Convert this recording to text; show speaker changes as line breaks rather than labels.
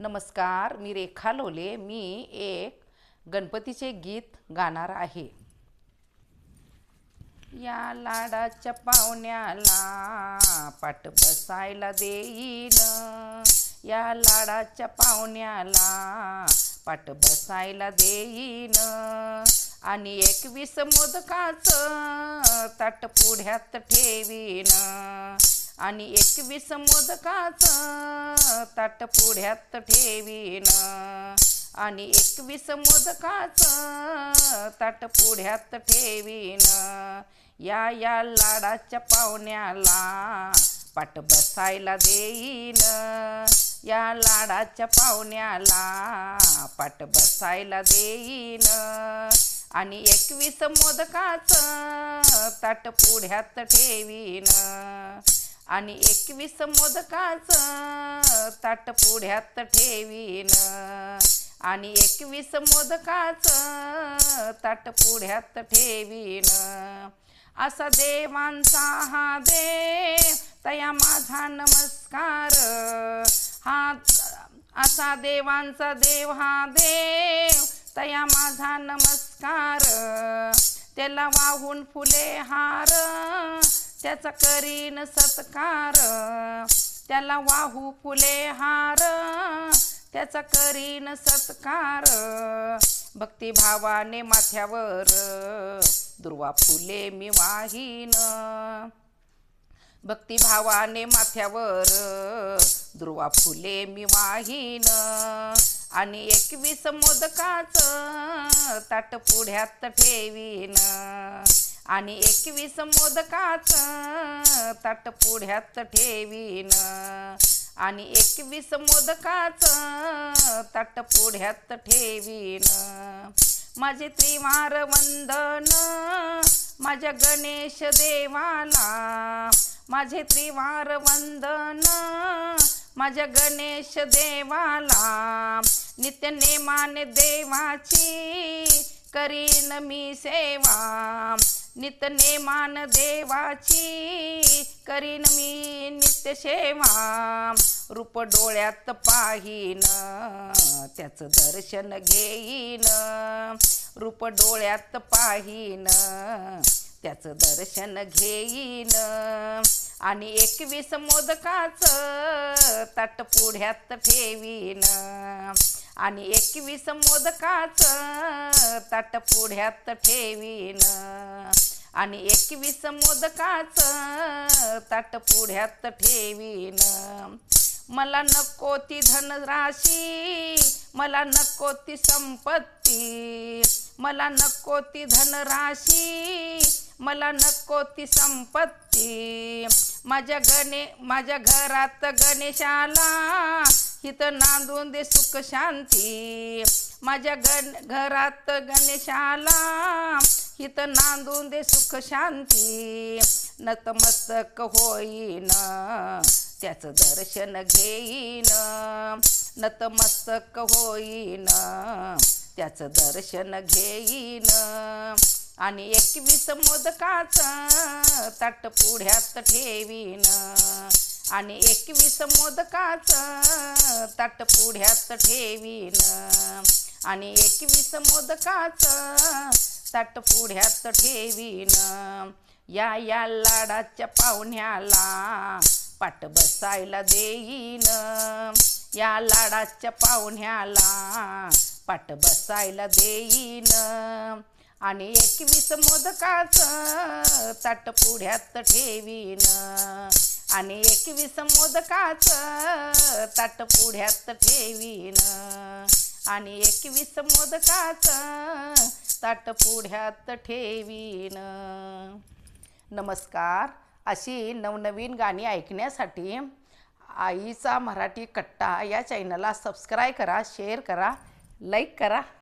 नमस्कार मी रेखा लोले. मी एक गणपतीचे गीत गाणार आहे. या लाडाच्या पाहुण्याला पाठ बसायला देईन. या लाडाच्या पाहुण्याला पाठ बसायला देईन. आणि एकवीस मोदकाचं ताट पुढ्यात ठेवीन. आणि एकवीस मोदकाच ताट पुढ्यात ठेवीन. आणि एकवीस मोदकाच ताट पुढ्यात ठेवीन. या या लाडाच्या पाहुण्याला पाट बसायला देईन. या लाडाच्या पाहुण्याला पाट बसायला देईन. आणि एकवीस मोदकाच ताट पुढ्यात ठेवीन. आणि एकवीस मोदकाचं ताट पुढ्यात ठेवीन. आणि एकवीस मोदकाचं ताट पुढ्यात ठेवीन. असा देवांचा हा देव तया माझा नमस्कार. हा असा देवांचा देव हा देव तया माझा नमस्कार. त्याला वाहून फुले हार त्याचा करीन सत्कार. त्याला वाहू फुले हार. त्याचा करीन सत्कार. भक्तिभावाने माथ्यावर दुर्वा फुले मी वाहीन. भक्तिभावाने माथ्यावर दुर्वा फुले मी वाहीन. आणि एकवीस मोदकाचं ताट पुढ्यात ठेवीन. आणि एकवीस मोदकाच ताट पुढ्यात ठेवीन. आणि एकवीस मोदकाच ताट पुढ्यात ठेवीन. माझे त्रिवार वंदन माझ्या गणेश देवाला. माझे त्रिवार वंदन माझ्या गणेश देवाला. नित्य नेमाने देवाची करीन मी सेवा. नितनेमान देवाची करीन मी नित्य सेवा रूप डोळ्यात पाहीन त्याचं दर्शन घेईन. रूप डोळ्यात पाहीन त्याचं दर्शन घेईन. आणि एकवीस मोदकाचं ताट पुढ्यात ठेवीन. आणि एकवीस मोदकाच ताट पुढ्यात ठेवीन. आणि एकवीस मोदकाच ताट पुढ्यात ठेवीन. मला नको ती धनराशी मला नको ती संपत्ती मला नको ती धनराशी मला नको ती संपत्ती. माझ्या गणे माझ्या घरात गणेशाला हित नांदून दे सुख शांती. माझ्या गण घरात गणेशाला हित नांदून दे सुख शांती. नतमस्तक होईन त्याचं दर्शन घेईन. नतमस्तक होईन त्याचं दर्शन घेईन. आणि एकवीस मोदकाचं ताट पुढ्यात ठेवीन. आणि एकवीस मोदकाच ताट पुढ्यात ठेवीन. आणि एकवीस मोदकाच ताट पुढ्यात ठेवीन. या या लाडाच्या पाहुण्याला पाट बसायला देईन. या लाडाच्या पाहुण्याला पाट बसायला देईन. आणि एकवीस मोदकाच ताट पुढ्यात ठेवीन. आणि एकवीस मोदकाच ताट पुढ्यात ठेवीन. आणि एकवीस मोदकाच ताट पुढ्यात ठेवीन. नमस्कार. अशी नवनवीन गाणी ऐकण्यासाठी आईचा मराठी कट्टा या चॅनलला सबस्क्राईब करा शेअर करा लाईक करा.